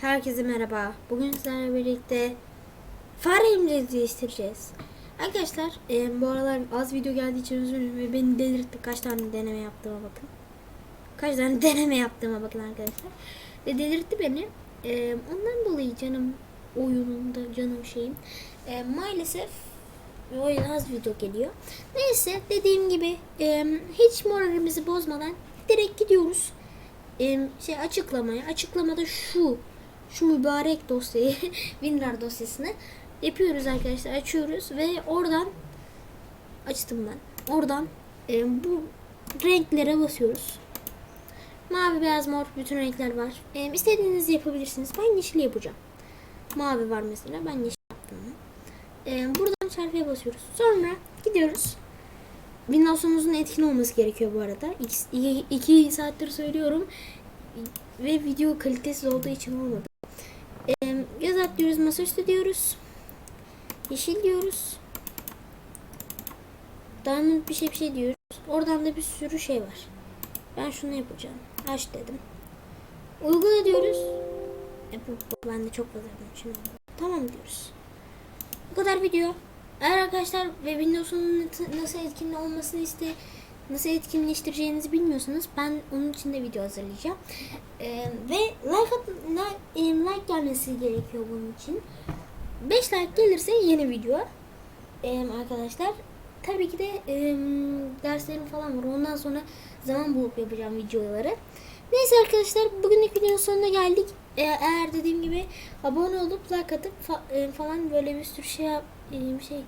Herkese merhaba. Bugün sizlerle birlikte fare imleci değiştireceğiz. Arkadaşlar e, bu aralar az video geldiği için dilerim ve beni delirtti. Kaç tane deneme yaptığıma bakın. Kaç tane deneme yaptığıma bakın arkadaşlar. Ve delirtti beni. E, ondan dolayı canım oyunumda canım şeyim. E, maalesef o yüzden az video geliyor. Neyse dediğim gibi e, hiç moralimizi bozmadan direkt gidiyoruz. E, şey açıklamaya. Açıklamada şu şu mübarek dosyayı WinRAR dosyasını yapıyoruz arkadaşlar. Açıyoruz ve oradan açtım ben. Oradan e, bu renklere basıyoruz. Mavi, beyaz, mor bütün renkler var. E, istediğinizi yapabilirsiniz. Ben yeşil yapacağım. Mavi var mesela. Ben yeşil yaptım. E, buradan çarpıya basıyoruz. Sonra gidiyoruz. Windows'umuzun etkin olması gerekiyor bu arada. 2 saattir söylüyorum. Ve video kalitesiz olduğu için olmadı. Ee, göz at diyoruz, masaüstü diyoruz. Yeşil diyoruz. Diamond bir şey bir şey diyoruz. Oradan da bir sürü şey var. Ben şunu yapacağım. Aç dedim. Uygula diyoruz. E, bu, bu ben de çok fazla için. Tamam diyoruz. Bu kadar video. Eğer arkadaşlar ve Windows'un nasıl etkinli olmasını iste nasıl etkinleştireceğinizi bilmiyorsanız ben onun için de video hazırlayacağım. Ee, ve like, at, like, like gelmesi gerekiyor bunun için. 5 like gelirse yeni video. Ee, arkadaşlar tabii ki de e, derslerim falan var. Ondan sonra zaman bulup yapacağım videoları. Neyse arkadaşlar bugünlük videonun sonuna geldik. Ee, eğer dediğim gibi abone olup like atıp fa- e, falan böyle bir sürü şey yap- e, şey